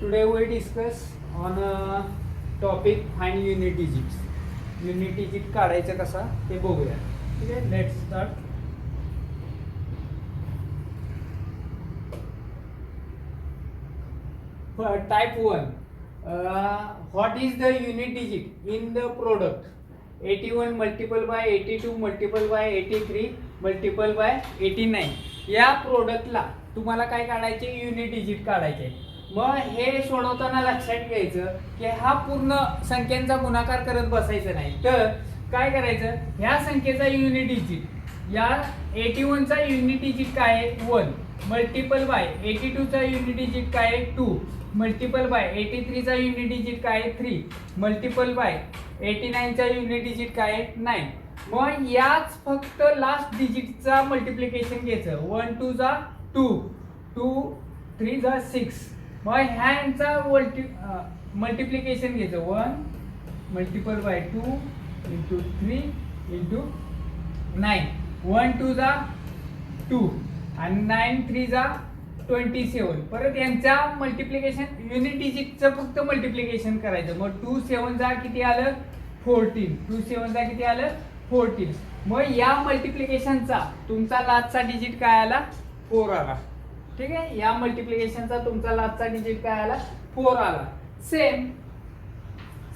Today we discuss on a topic find unit digits unit jeep काढायचं कसा ते बघूया. ठीक आहे? Let start type one what is the unit digit in the product eighty one multiple by eighty two multiple by eighty three multiple by eighty nine या प्रोडक्टला तुम्हाला काय काढायचे? युनिट डिजिट काढायचे. मग हे सोडवताना लक्षात घ्यायचं की हा पूर्ण संख्यांचा गुणाकार करत बसायचं नाही. तर काय करायचं? ह्या संख्येचा युनिट डिजिट या एटी वनचा युनिट डिजिट काय आहे? वन मल्टिपल बाय एटी टूचा युनिट डिजिट काय आहे? टू मल्टिपल बाय एटी थ्रीचा युनिट डिजिट काय आहे? थ्री मल्टिपल बाय एटी नाईनचा युनिट डिजिट काय आहे? नाईन मग याच फक्त लास्ट डिजिटचा मल्टिप्लिकेशन घ्यायचं. वन टू जा टू टू थ्री जा सिक्स मग ह्यांचा मल्टी मल्टिप्लिकेशन घ्यायचं. One multiple by two into three into nine one two जा टू आणि नाईन थ्री जा ट्वेंटी सेवन परत यांचा मल्टिप्लिकेशन युनिट डिजिटचं फक्त मल्टिप्लिकेशन करायचं. मग टू सेवन जा किती आलं? फोर्टीन टू सेवन जा किती आलं? फोर्टीन मग या मल्टिप्लिकेशनचा तुमचा लास्टचा डिजिट काय आला? फोर आला. ठीक आहे? या मल्टिप्लिकेशनचा तुमचा लास्टचा डिजिट काय आला? फोर आला. Same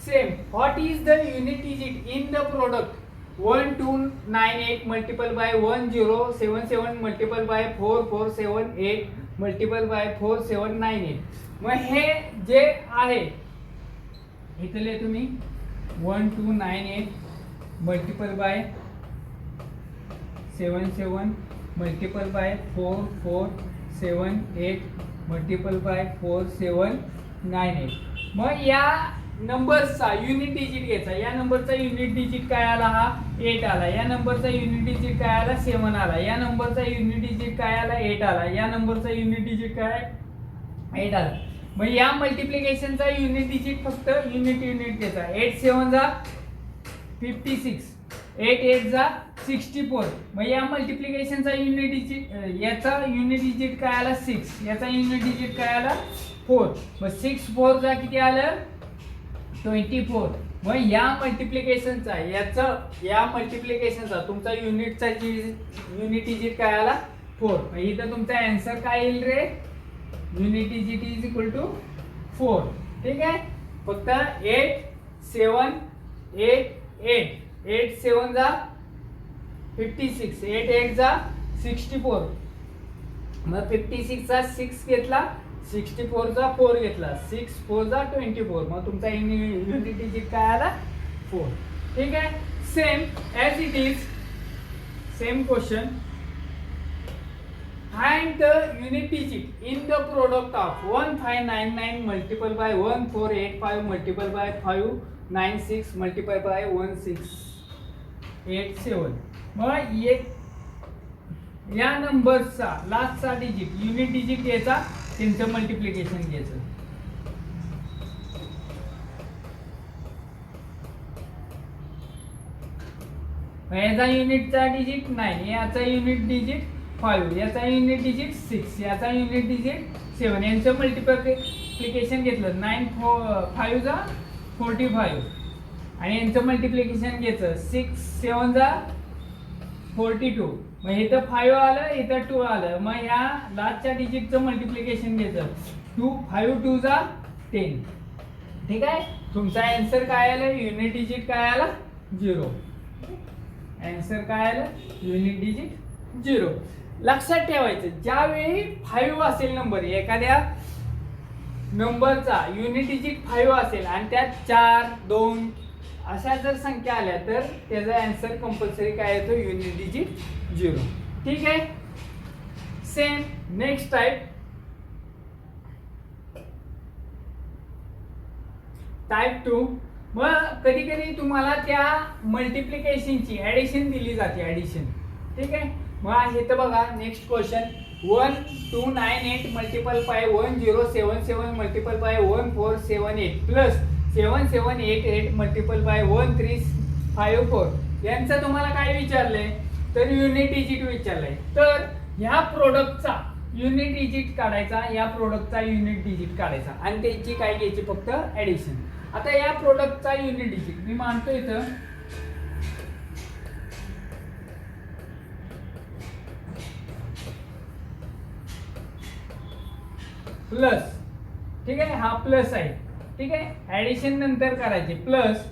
same what is the unit digit in the product one two nine eight multiple by one zero seven seven multiple by four four seven eight multiple by four seven nine eight मग हे जे आहे इथले तुम्ही. One two nine eight multiple by seven seven multiple by four four seven eight multiple by four seven nine eight मग या नंबरचा unit digit घ्यायचा. या नंबरचा युनिट डिजिट काय आला हा? एट आला. या नंबरचा युनिट डिजिट काय आला? सेवन आला. या नंबरचा युनिट डिजिट काय आला? एट आला. या नंबरचा युनिट डिजिट काय? एट आला. मग या मल्टिप्लिकेशनचा युनिट डिजिट फक्त युनिट युनिट घ्यायचा एट सेवन जा फिफ्टी सिक्स एट एट जा सिक्स्टी फोर. मग या मल्टिप्लिकेशनचा युनिट डिजिट याचा युनिट डिजिट काय आला? सिक्स याचा युनिट डिजिट काय आला? फोर मग सिक्स फोरचा किती आलं? ट्वेंटी फोर मग या मल्टिप्लिकेशनचा याचं या मल्टिप्लिकेशनचा तुमचा युनिटचा युनिट डिजिट काय आला? फोर मग इथं तुमचा अँसर काय येईल रे? Unit digit is equal to four ठीक आहे? फक्त eight seven eight eight eight seven जा फिफ्टी सिक्स एट एट जा सिक्स्टी फोर मग फिफ्टी सिक्सचा सिक्स घेतला सिक्स्टी फोरचा फोर घेतला. सिक्स फोरचा ट्वेंटी फोर मग तुमचा युनिटी जी काय आला? फोर ठीक आहे? Same as it is same question find the बाय digit in the product of 1599 multiple by 1485 multiple by 596 six by 1687 मग या नंबरचा लास्टचा डिजिट युनिट डिजिट याचा त्यांचं मल्टिप्लिकेशन घ्यायचं. याचा युनिटचा डिजिट नाईन याचा युनिट डिजिट फाईव्ह याचा युनिट डिजिट सिक्स याचा युनिट डिजिट सेवन यांचं मल्टिप्लिकेशन घेतलं. नाईन फो फाईव्ह जा फोर्टी फाईव्ह आणि यांचं मल्टिप्लिकेशन घ्यायचं. सिक्स सेवन जा फोर्टी टू मग इथं फाईव्ह आलं इथं टू आलं. मग या लास्टच्या डिजिटचं मल्टिप्लिकेशन घ्यायचं. टू फाईव्ह टू जा टेन ठीक आहे? तुमचा अँसर काय आलं? युनिट डिजिट काय आला? झिरो अँसर काय आलं? युनिट डिजिट झिरो लक्षात ठेवायचं ज्यावेळी फाईव्ह असेल नंबर एखाद्या नंबरचा युनिट डिजिट फाईव्ह असेल आणि त्यात चार दोन अशा जर संख्या आल्या तर त्याचा आन्सर कंपल्सरी काय येतो? युनिट डिजिट झिरो ठीक आहे? Same next type type two मग कधी कधी तुम्हाला त्या मल्टिप्लिकेशनची ॲडिशन दिली जाते ॲडिशन ठीक आहे? मग हे तर बघा next question one two nine eight multiple by one zero seven seven multiple by one four seven eight plus seven seven eight eight multiple by one three five four यांचं तुम्हाला काय विचारलंय? तर युनिट डिजिट विचारलंय. तर ह्या प्रोडक्टचा unit digit काढायचा या प्रोडक्टचा unit digit काढायचा. आणि त्याची काय घ्यायची? फक्त ऍडिशन आता या प्रोडक्टचा युनिट डिजिट मी मानतो इथं. प्लस ठीक आहे? हा प्लस आहे. ठीक आहे? ॲडिशन नंतर करायचे. Plus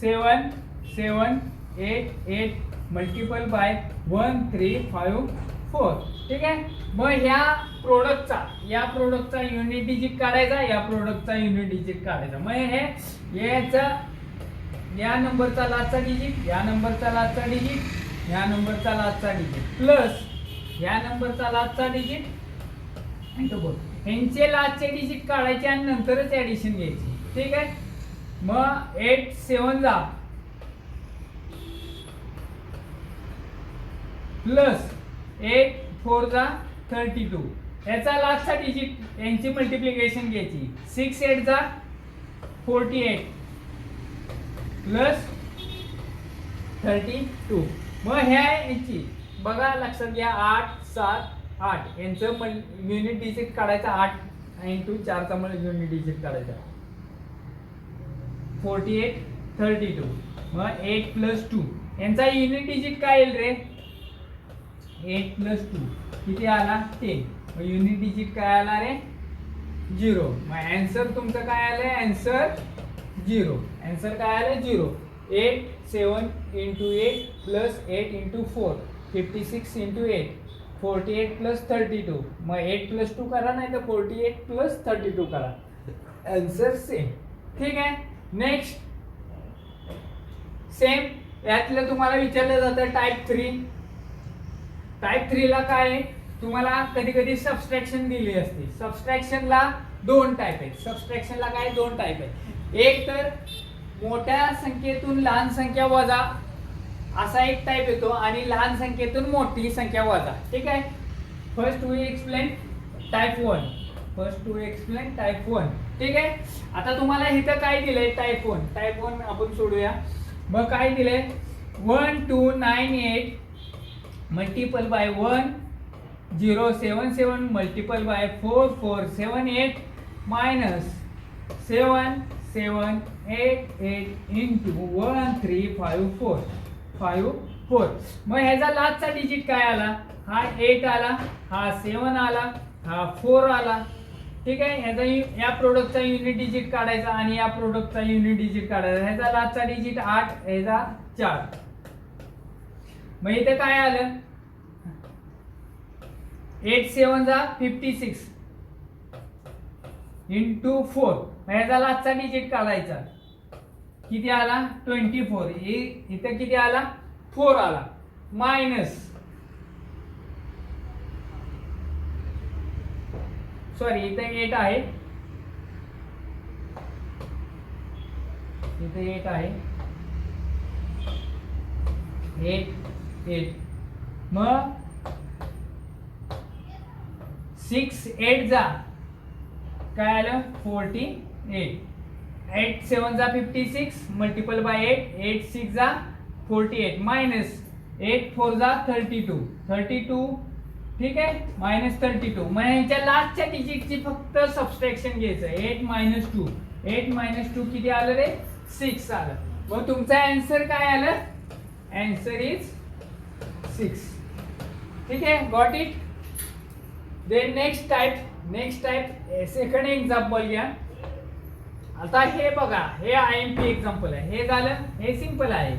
seven seven eight eight multiple by one three five four ठीक आहे? मग ह्या प्रोडक्टचा या प्रोडक्टचा युनिट डिजिट काढायचा या प्रोडक्टचा युनिट डिजिट काढायचा. मग हे याचा या नंबरचा लास्टचा डिजिट या नंबरचा लास्टचा डिजिट या नंबरचा लास्टचा डिजिट प्लस या नंबरचा लास्टचा डिजिट आणि तो बोल. ह्यांचे लास्टचे डिजिट काढायचे आणि नंतरच ॲडिशन घ्यायची. ठीक आहे? मग एट सेवन जा प्लस एट फोर जा थर्टी टू याचा लास्टचा डिजिट यांची मल्टिप्लिकेशन घ्यायची. सिक्स एट जा forty eight plus thirty two मग ह्या यांची बघा लक्षात घ्या. आठ सात आठ. यांचं पण युनिट डिजिट काढायचं आठ इंटू चारचा मला युनिट डिजिट काढायचा. फोर्टी एट थर्टी टू मग एट प्लस टू यांचा युनिट डिजिट काय येईल रे? एट प्लस टू किती आला? टेन मग युनिट डिजिट काय आला रे? झिरो मग अँसर तुमचं काय आलंय? अँसर झिरो अँसर काय आलं zero eight seven into eight plus eight into four fifty six into eight forty eight plus thirty two. मग एट प्लस टू करा नाही तर forty eight plus thirty two करा. आन्सर सेम ठीक आहे? Next same यातलं तुम्हाला विचारलं जातं टाईप थ्री टाईप थ्रीला काय आहे? तुम्हाला कधी कधी सबस्ट्रॅक्शन दिली असते. सबस्ट्रॅक्शनला दोन टाईप आहेत. सबस्ट्रॅक्शनला काय? दोन टाईप आहेत. एक तर मोठ्या संख्येतून लहान संख्या वजा. असा एक टाईप येतो आणि लहान संख्येतून मोठी संख्या वजा. ठीक आहे? First we explain type one first to explain type one ठीक आहे? आता तुम्हाला इथं काय दिलंय टाईप वन टाईप वन आपण सोडूया. मग काय दिलंय? One two nine eight multiple by one zero seven seven multiple by four four seven eight minus seven seven eight eight into one three five four five four मग ह्याचा लास्टचा digit काय आला? हा eight आला हा सेवन आला हा फोर आला. ठीक आहे? ह्याचा या प्रोडक्टचा युनिट डिजिट काढायचा आणि या प्रोडक्टचा युनिट डिजिट काढायचा. ह्याचा लास्टचा डिजिट आठ ह्याचा चार. मग इथे काय आलं? एट सेवन जा फिफ्टी सिक्स इंटू फोर ह्याचा लास्टचा डिजिट काढायचा. किती आला? Twenty four. इथं किती आला? फोर आला. मायनस. सॉरी इथं एट आहे. इथं एट आहे. Eight eight. मग सिक्स एट जा. काय आलं? Forty eight. एट सेवन जा fifty six multiple by eight eight six जा forty eight minus eight four जा थर्टी टू थर्टी टू ठीक आहे? मायनस थर्टी टू मग ह्याच्या लास्टच्या डिजिटची फक्त सबस्ट्रॅक्शन घ्यायचं eight minus two eight minus two किती आलं रे? सिक्स आलं. मग तुमचा अँसर काय आलं? अँसर इज सिक्स ठीक आहे? Got it then next type next type second example घ्या. आता हे बघा हे आय एम पी एक्झाम्पल आहे. हे झालं हे सिंपल आहे.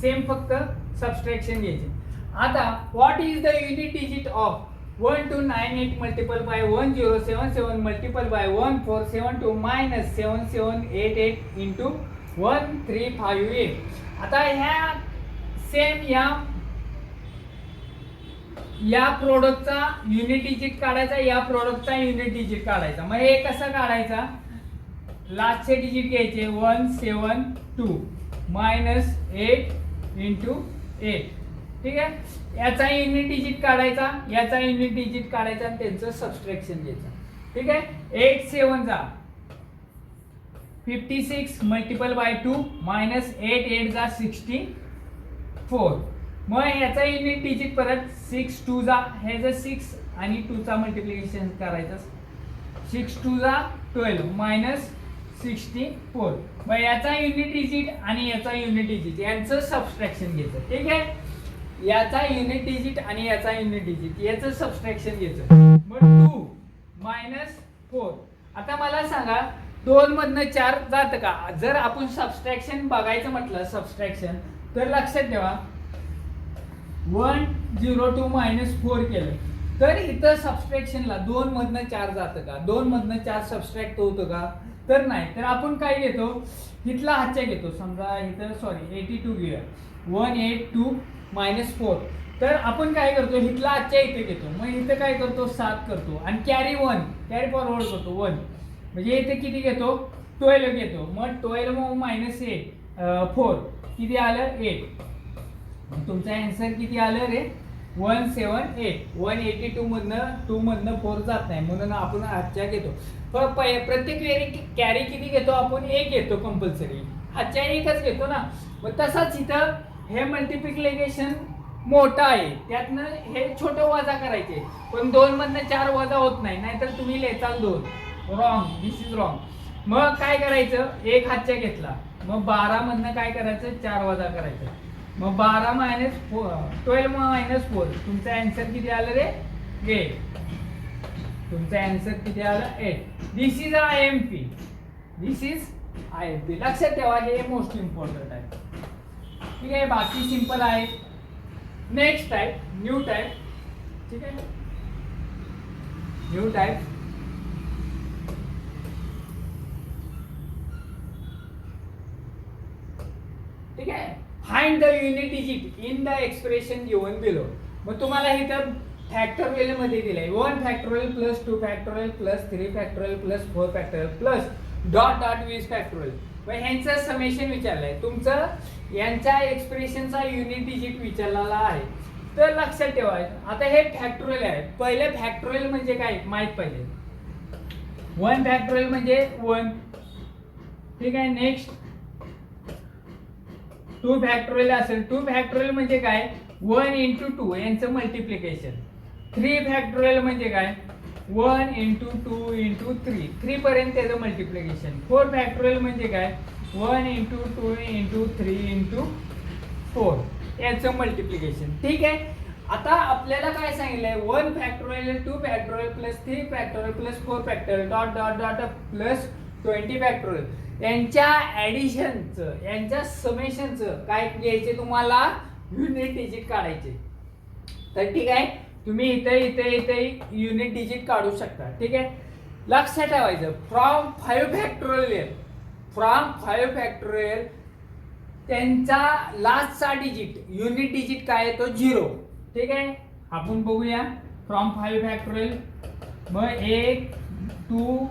सेम फक्त सबस्ट्रॅक्शन घ्यायचे. आता what is the unit digit of one two nine eight multiple by one zero seven seven multiple by one four seven two minus seven seven eight eight into one three five eight आता ह्या same या या प्रोडक्टचा unit digit काढायचा या प्रोडक्टचा unit digit काढायचा. मग हे कसं काढायचा? लास्टचे डिजिट घ्यायचे. One seven two minus eight into eight ठीक आहे? याचा युनिट डिजिट काढायचा. याचा युनिट डिजिट काढायचा आणि त्यांचं सबस्ट्रॅक्शन घ्यायचं. ठीक आहे? एट सेवन जा. Fifty six multiple by two minus eight eight जा. सिक्स्टी फोर मग याचा युनिट डिजिट परत सिक्स टू जा. ह्याचं सिक्स आणि टूचा मल्टिप्लिकेशन करायचं. सिक्स टू जा. Twelve minus sixty four. मग याचा युनिट डिजिट आणि याचा युनिट डिजिट यांचं सबस्ट्रॅक्शन घ्यायचं ठीक आहे? याचा युनिट डिजिट आणि याचा युनिट डिजिट याचं सबस्ट्रॅक्शन घ्यायचं मग टू मायनस फोर आता मला सांगा दोन मधनं चार जातं का? जर आपण सबस्ट्रॅक्शन बघायचं म्हटलं सबस्ट्रॅक्शन तर लक्षात ठेवा. One zero two minus four केलं. तर इथं सबस्ट्रॅक्शनला दोन मधनं चार जातं का? दोन मधनं चार सबस्ट्रॅक्ट होतं का? तर नाही तर आपण काय घेतो? इथला हातच्या घेतो. समजा इथं सॉरी एटी टू घेऊया. One eight two minus four तर आपण काय करतो? इथला आजच्या इथे घेतो. मग इथं काय करतो? सात करतो. आणि कॅरी वन कॅरी फॉरवर्ड करतो. वन म्हणजे इथे किती घेतो? ट्वेल्व घेतो. मग ट्वेल्व मायनस एट फोर किती आलं? एट तुमचं तुमचा किती आलं रे? One seven eight one eighty two मधनं टू मधनं फोर जात नाही. म्हणून आपण आजच्या घेतो. पण प्रत्येक वेळी कॅरी किती घेतो? आपण एक घेतो कंपल्सरी आजच्या एकच घेतो ना. मग तसाच इथं हे मल्टिप्लिकेशन मोठं आहे. त्यातनं हे छोटं वजा करायचे. पण दोन मधनं चार वजा होत नाही. नाहीतर तुम्ही लेचाल दोन. रॉंग दिस इज रॉंग मग काय करायचं? एक हातच्या घेतला. मग बारा मधनं काय करायचं? चार वजा करायचं. मग बारा minus four twelve minus four तुमचा अँसर किती आलं रे? एट तुमचा अँसर किती आलं? Eight this is I M P this is I M P लक्षात ठेवा हे मोस्ट इम्पॉर्टंट आहे. ठीक आहे बाकी सिंपल आहे. नेक्स्ट टाईप न्यू टाईप ठीक आहे? न्यू टाईप ठीक आहे find the unit digit in the expression given below मग तुम्हाला इथं फॅक्टोरियलमध्ये दिलंय. One factorial plus two factorial plus three factorial plus four factorial plus dot dot वीस फॅक्टोरियल मग ह्यांचं समेशन विचारलंय. तुमचं यांच्या एक्सप्रेशनचा युनिट डिजिट विचारलेला आहे. तर लक्षात ठेवा. आता हे फॅक्टोरियल आहे. पहिले फॅक्टोरियल म्हणजे काय? माहीत पाहिजे. वन फॅक्टोरियल म्हणजे वन ठीक आहे? नेक्स्ट टू फॅक्टोरियल असेल टू फॅक्टोरियल म्हणजे काय? वन इंटू टू यांचं मल्टिप्लिकेशन थ्री फॅक्टोरियल म्हणजे काय? One into two into three three पर्यंत त्याचं मल्टिप्लिकेशन फोर फॅक्टोरियल म्हणजे काय? One into two into three into four याचं मल्टिप्लिकेशन ठीक आहे? आता आपल्याला काय सांगितलंय? One factorial two factorial plus three factorial plus four factorial dot dot dot plus twenty factorial यांच्या ॲडिशनचं यांच्या समेशनचं काय घ्यायचे तुम्हाला? युनिट डिजिट काढायचे. तर ठीक आहे तुम्ही इथे इथे इथे युनिट डिजिट काढू शकता. ठीक आहे? लक्षात ठेवायचं. From five factorial from five factorial त्यांचा लास्टचा डिजिट युनिट डिजिट काय आहे तो झिरो ठीक आहे? आपण बघूया. फ्रॉम फाईव्ह फॅक्टोरियल मग एक टू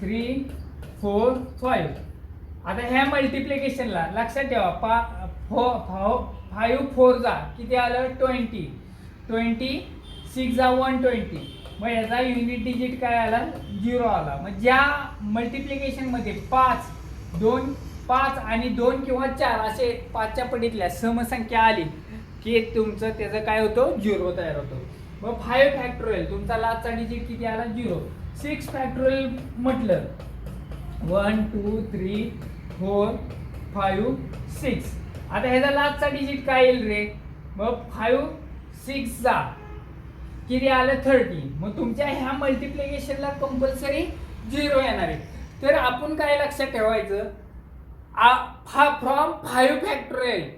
थ्री फोर फाईव्ह आता ह्या मल्टिप्लिकेशनला लक्षात ठेवा पा फो फाईव्ह फोर जा. किती आलं? ट्वेंटी. ट्वेंटी सिक्स जा वन ट्वेंटी. मग याचा युनिट डिजिट काय आला? झिरो आला. मग ज्या मल्टिप्लिकेशनमध्ये पाच दोन पाच आणि दोन किंवा चार असे पाचच्या पडीतल्या समसंख्या आली की तुमचं त्याचं काय होतं? झिरो तयार होतो. मग फाईव्ह फॅक्टोरियल तुमचा लास्टचा डिजिट किती आला? झिरो सिक्स फॅक्टोरियल म्हटलं one two three four five six. आता ह्याचा लास्टचा डिजिट काय येईल रे? मग फाईव्ह सिक्सचा किती आलं? थर्टी मग तुमच्या ह्या मल्टिप्लिकेशनला कंपल्सरी झिरो येणार आहे. तर आपण काय लक्षात ठेवायचं? फ्रॉम फाईव्ह फॅक्टोरियल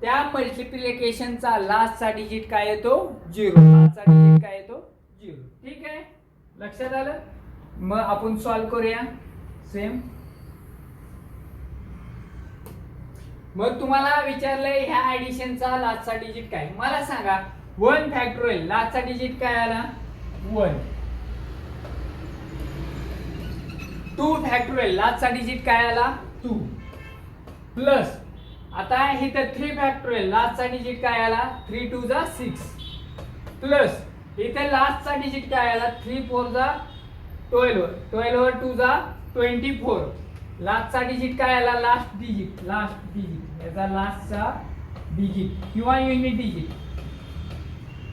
त्या मल्टिप्लिकेशनचा लास्टचा डिजिट काय येतो? झिरो लास्टचा डिजिट काय येतो? झिरो ठीक आहे? लक्षात आलं? मग आपण सॉल्व करूया. सेम मग तुम्हाला विचारलंय ह्या ऍडिशनचा लास्टचा डिजिट काय? मला सांगा वन फॅक्टोरियल लास्टचा डिजिट काय आला? वन टू फॅक्टोरियल लास्टचा डिजिट काय आला? टू प्लस आता इथं थ्री फॅक्टोरियल लास्टचा डिजिट काय आला? थ्री टू जा सिक्स प्लस इथे लास्टचा डिजिट काय आला? थ्री फोर जा ट्वेल्व ट्वेल्व टू जा ट्वेंटी फोर. लास्टचा डिजिट काय आला? लास्ट डिजिट लास्ट डिजिट याचा लास्टचा डिजिट किंवा युनिट डिजिट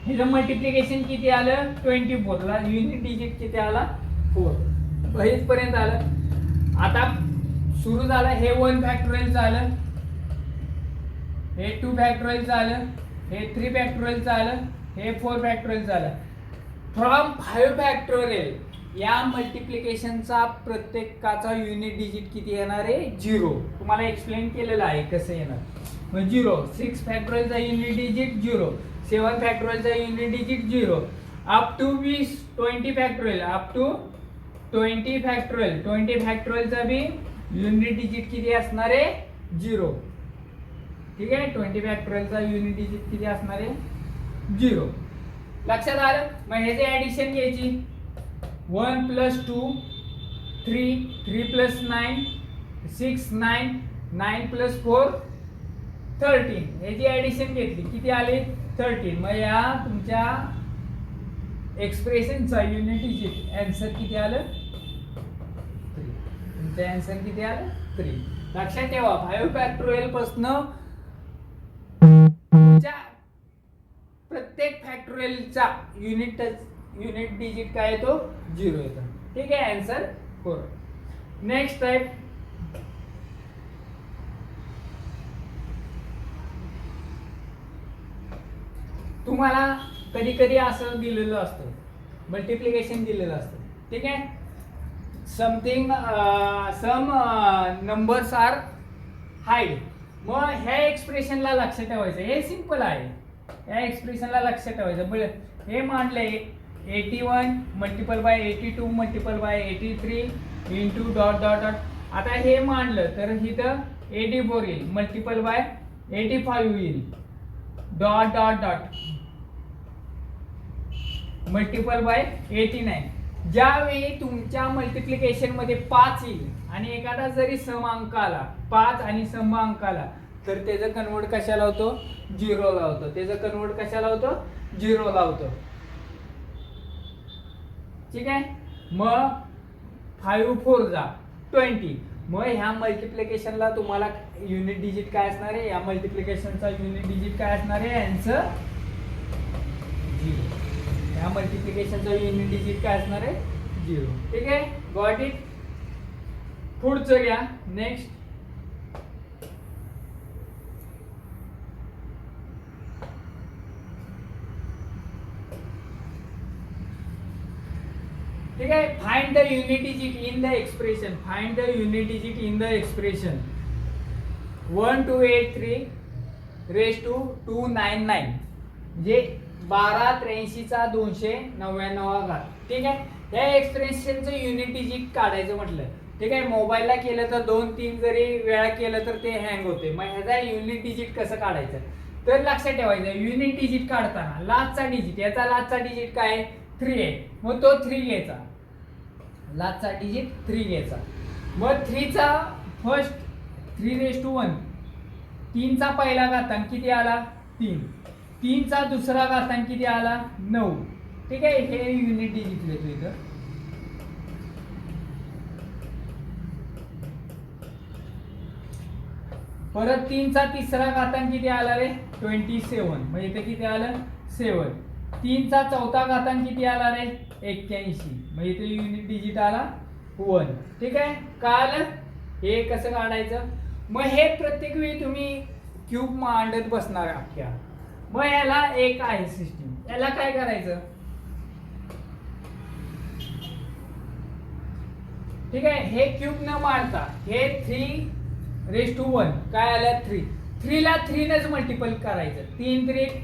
ह्याचं मल्टिप्लिकेशन किती आलं? ट्वेंटी फोरला युनिट डिजिट किती आला? फोर. इथपर्यंत आलं. आता सुरू झालं. हे वन फॅक्टोरियल झालं हे टू फॅक्टोरियल झालं हे थ्री फॅक्टोरियल झालं हे फोर फॅक्टोरियल झालं फ्रॉम फाईव्ह फॅक्टोरियल या मल्टिप्लिकेशनचा प्रत्येकाचा युनिट डिजिट किती येणार आहे? झिरो तुम्हाला एक्सप्लेन केलेलं आहे कसं येणार. मग झिरो सिक्स फॅक्टोरियलचा unit digit zero seven फॅक्टोरियलचा unit digit zero up to वीस twenty factorial up to twenty factorial twenty फॅक्टोरियलचा बी युनिट डिजिट किती असणार आहे? झिरो ठीक आहे? ट्वेंटी फॅक्टोरियलचा युनिट डिजिट किती असणार आहे? झिरो लक्षात आलं? मग ह्याचे ऍडिशन घ्यायची. One plus two three three plus nine six nine nine plus four thirteen. ह्याची ऍडिशन घेतली. किती आले? थर्टीन. मग या तुमच्या एक्सप्रेशनचा युनिट डिजिट आन्सर किती आलं? थ्री तुमचं आन्सर किती आलं? थ्री लक्षात ठेवा. फाईव्ह फॅक्टोरियल पासनं तुमच्या प्रत्येक फॅक्टोरियलचा युनिट युनिट डिजिट काय येतो? झिरो येतो. ठीक आहे आन्सर फोर नेक्स्ट टाईप तुम्हाला कधी कधी असं दिलेलं असतं. मल्टिप्लिकेशन दिलेलं असतं. ठीक आहे? Something sum numbers are high मग ह्या एक्सप्रेशनला लक्ष ठेवायचं. हे सिंपल आहे. या एक्सप्रेशनला लक्ष ठेवायचं. हे मांडले eighty one multiple by eighty two multiple by eighty three into dot dot dot आता हे मांडलं तर इथं एटी फोर येईल. मल्टिपल बाय एटी फाईव्ह येईल. Dot dot dot multiple by eighty nine ज्यावेळी तुमच्या मल्टिप्लिकेशनमध्ये पाच येईल आणि एखादा जरी सम अंक आला पाच आणि सम अंक आला तर त्याचं कन्वर्ट कशाला होतो? झिरोला लावतो त्याचं कन्वर्ट कशाला होतो? झिरोला लावतो ठीक आहे? मग फाईव्ह फोर जा. ट्वेंटी मग ह्या मल्टिप्लिकेशनला तुम्हाला युनिट डिजिट काय असणार आहे? या मल्टिप्लिकेशनचा युनिट डिजिट काय असणार आहे? यांचं झिरो ह्या मल्टिप्लिकेशनचा युनिट डिजिट काय असणार आहे? झिरो ठीक आहे? गॉट इट पुढचं घ्या. नेक्स्ट ठीक आहे? Find the unit digit in the expression find the unit digit in the expression one two eight three raise two two nine nine जे बारा त्र्याऐंशीचा दोनशे नव्याण्णव घात ठीक आहे? या एक्सप्रेशनचं युनिटिजिट काढायचं म्हटलं. ठीक आहे? मोबाईलला केलं तर दोन तीन जरी वेळा केलं तर ते हँग होते. मग ह्याचा युनिट डिजिट कसं काढायचं? तर लक्षात ठेवायचं. युनिट डिजिट काढताना लास्टचा डिजिट याचा लास्टचा डिजिट काय आहे? थ्री आहे मग तो थ्री घ्यायचा लास्टचा डिजिट थ्री घ्यायचा मग थ्रीचा first three raise two one तीनचा पहिला घातांक किती आला? तीन. तीनचा दुसरा घातांक किती आला? नऊ. ठीक आहे? हे युनिट डिजिट घेतो इथं. परत तीनचा तिसरा घातांक किती आला रे? ट्वेंटी सेवन म्हणजे इथे किती आलं? सेवन तीनचा चौथा घातांक किती आला रे? एक्क्याऐंशी. म्हणजे इथे युनिट डिजिट आला वन ठीक आहे? का हे कसं काढायचं? मग हे प्रत्येक वेळी तुम्ही क्यूब मांडत बसणार अख्ख्या. मग याला एक आहे सिस्टीम याला काय करायचं? ठीक आहे? हे क्यूब न मांडता हे थ्री रेस टू वन काय आलं? थ्री थ्रीला थ्रीनेच मल्टिपल करायचं. तीन त्रिक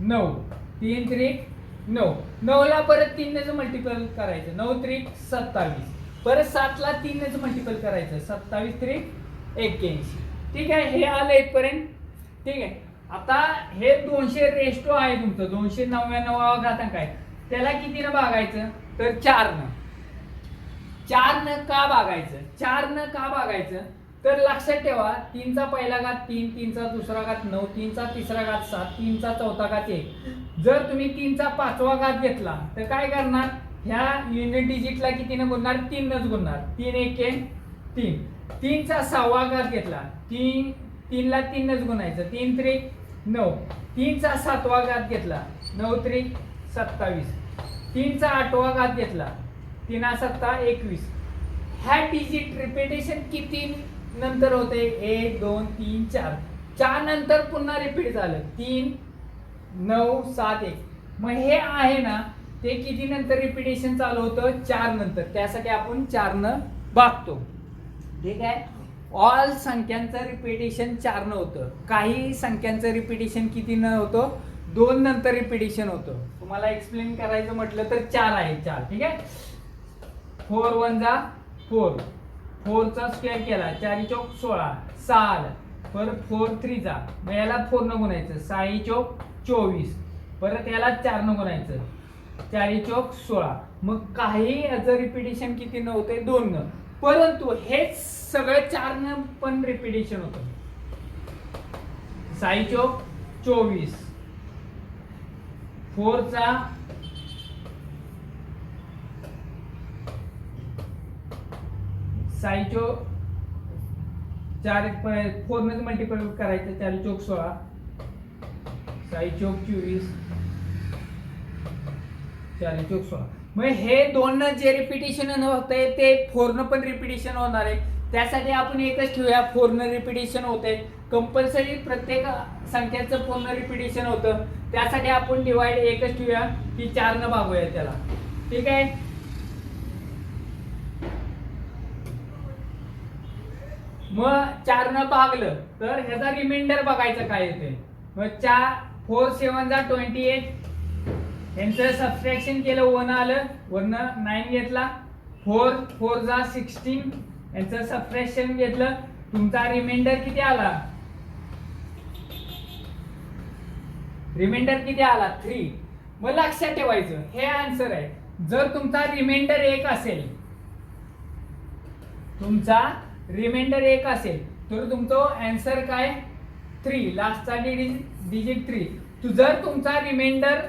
नऊ. तीन त्रिक नऊ. नऊला परत तीननेच मल्टिपल करायचं. नऊ त्रिक सत्तावीस. परत सातला तीननेच मल्टिपल करायचं. सत्तावीस त्रिक एक्क्याऐंशी. ठीक आहे? हे आलं इथपर्यंत. ठीक आहे? आता हे दोनशे रेस्टो आहे तुमचं. दोनशे नव्याण्णव घातांक आहे. त्याला कितीनं भागायचं? तर चारनं. चारनं का भागायचं? चारनं का भागायचं? तर लक्षात ठेवा तीनचा पहिला घात तीन तीनचा दुसरा घात नऊ तीनचा तिसरा घात सात तीनचा चौथा घात एक. जर तुम्ही तीनचा पाचवा घात घेतला तर काय करणार? ह्या युनिट डिजिटला कितीनं गुणणार? तीनच गुणणार. तीन एक तीन. तीनचा सहावा घात घेतला तीन तीनला तीनच गुणायचं. तीन त्रिक नऊ. तीनचा सातवा घात घेतला नऊ त्रिक सत्तावीस. तीनचा आठवा घात घेतला तीना सत्ता एकवीस. ह्या डिजिट रिपिटेशन किती नंतर होते एक दोन तीन चार. चार नंतर पुन्हा रिपीट झालं. तीन नऊ सात एक. मग हे आहे ना ते किती नंतर रिपिटेशन चालू होतं? चार नंतर. त्यासाठी आपण चारनं भागतो. ठीक आहे? ऑल संख्यांचं रिपिटेशन चार न होतं. काही संख्यांचं रिपिटेशन किती न होतं? दोन नंतर रिपिटेशन होतं. तुम्हाला एक्सप्लेन करायचं म्हटलं तर चार आहे चार. ठीक आहे? फोर वन जा फोर फोरचा स्क्वेअर केला चारी चौक सोळा सहा आला परत फोर थ्री जा मग याला फोर न गुणायचं साई चौक चोवीस. परत याला चार न गुणायचं चारी चौक सोळा. मग काही याचं रिपिटेशन किती नव्हते दोननं दोन न. परंतु हेच सगळं चार न पण रिपिटेशन होतं. साई चौक चोवीस. फोरचा साईचो चार फोरनच मल्टिपल करायचं चार चोक सोळा. साई चोक चोवीस. चार चोक सोळा. मग हे दोन जे रिपिटेशन होतंय ते फोरनं पण रिपिटेशन होणार आहे. त्यासाठी आपण एकच ठेवूया फोरनं रिपिटेशन होते कंपल्सरी प्रत्येक संख्याचं पूर्ण रिपिटेशन होतं. त्यासाठी आपण डिवाइड एकच ठेवूया की चारनं भागूया त्याला. ठीक आहे? मग चार न भागलं तर ह्याचा रिमाइंडर बघायचं काय येते मग चार फोर सेवन जा ट्वेंटी एट यांचं सबस्ट्रॅक्शन केलं वन आलं वन नाईन घेतला फोर फोर जा सिक्स्टीन यांचं सबस्ट्रॅक्शन घेतलं तुमचा रिमाइंडर किती आला? रिमाइंडर किती आला? थ्री मग लक्षात ठेवायचं हे आन्सर आहे. जर तुमचा रिमाइंडर एक असेल तुमचा रिमाइंडर एक असेल तर तुमचं अँसर काय? थ्री लास्टचा डिजिट थ्री तू जर तुमचा रिमाइंडर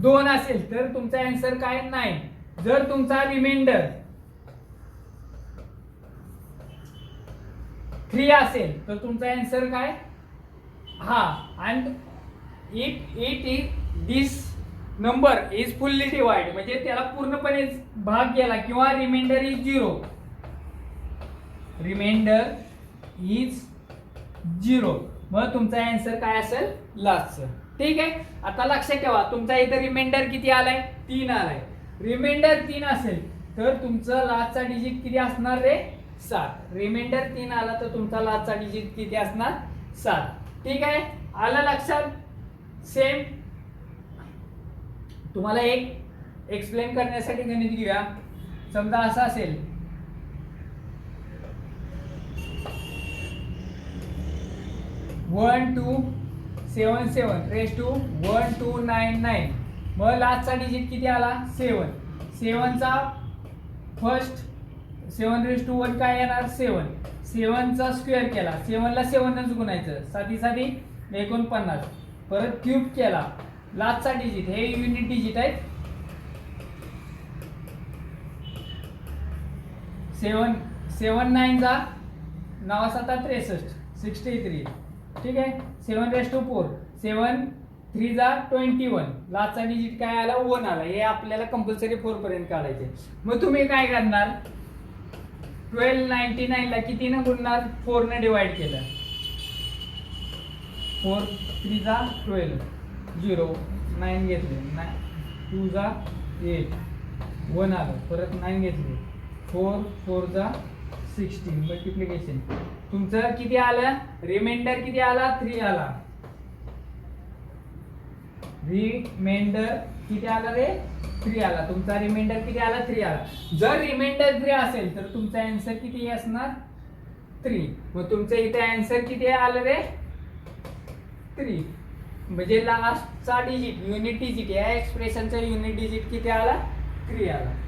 दोन असेल तर तुमचा अँसर काय? नाईन जर तुमचा रिमाइंडर थ्री असेल तर तुमचा अँसर काय? हा. And it it is this number is fully divide म्हणजे त्याला पूर्णपणे भाग गेला किंवा reminder is zero reminder is zero मग तुमचा आन्सर काय असेल? लास्टचं ठीक आहे? आता लक्षात ठेवा. तुमचा इथं रिमाइंडर किती आलाय? तीन आलाय. रिमाइंडर तीन असेल तर तुमचं लास्टचा डिजिट किती असणार रे? सात. रिमाइंडर तीन आला तर तुमचा लास्टचा डिजिट किती असणार? सात. ठीक आहे? आलं लक्षात? सेम तुम्हाला एक एक्सप्लेन करण्यासाठी गणित घेऊया. समजा असं असेल. One two seven seven raise two one two nine nine मग लास्टचा डिजिट किती आला? Seven सेवनचा first seven raise two one काय येणार? सेवन सेवनचा स्क्वेअर केला. सेवनला सेवनच गुणायचं. साधी साधी एकोणपन्नास. परत क्यूब केला. लास्टचा डिजिट हे युनिट डिजिट आहे सेवन सेवन नाईनचा नवा साता त्रेसष्ट सिक्स्टी थ्री ठीक आहे? Seven raise two four seven three जा ट्वेंटी वन लास्टचा डिजिट काय आला? वन आला. हे आपल्याला कंपल्सरी फोरपर्यंत काढायचे. मग तुम्ही काय करणार? ट्वेल्व नाईन्टी नाईनला कितीनं गुणणार? फोरनं डिवाईड केलं. फोर थ्री जा ट्वेल्व झिरो नाईन घेतले. नाय टू जा एट वन आलं. परत नाईन घेतले. फोर फोर जा सिक्स्टीन मल्टिप्लिकेशन तुमचं किती आलं? रिमाइंडर किती आला? थ्री आला. रिमाइंडर किती आला रे? थ्री आला. तुमचा रिमाइंडर किती आला? थ्री आला. जर रिमाइंडर थ्री असेल तर तुमचा अँसर किती असणार? थ्री मग तुमचं इथे अँसर किती आलं रे? थ्री म्हणजे लास्टचा डिजिट युनिट डिजिट या एक्सप्रेशनचा युनिट डिजिट किती आला? थ्री आला.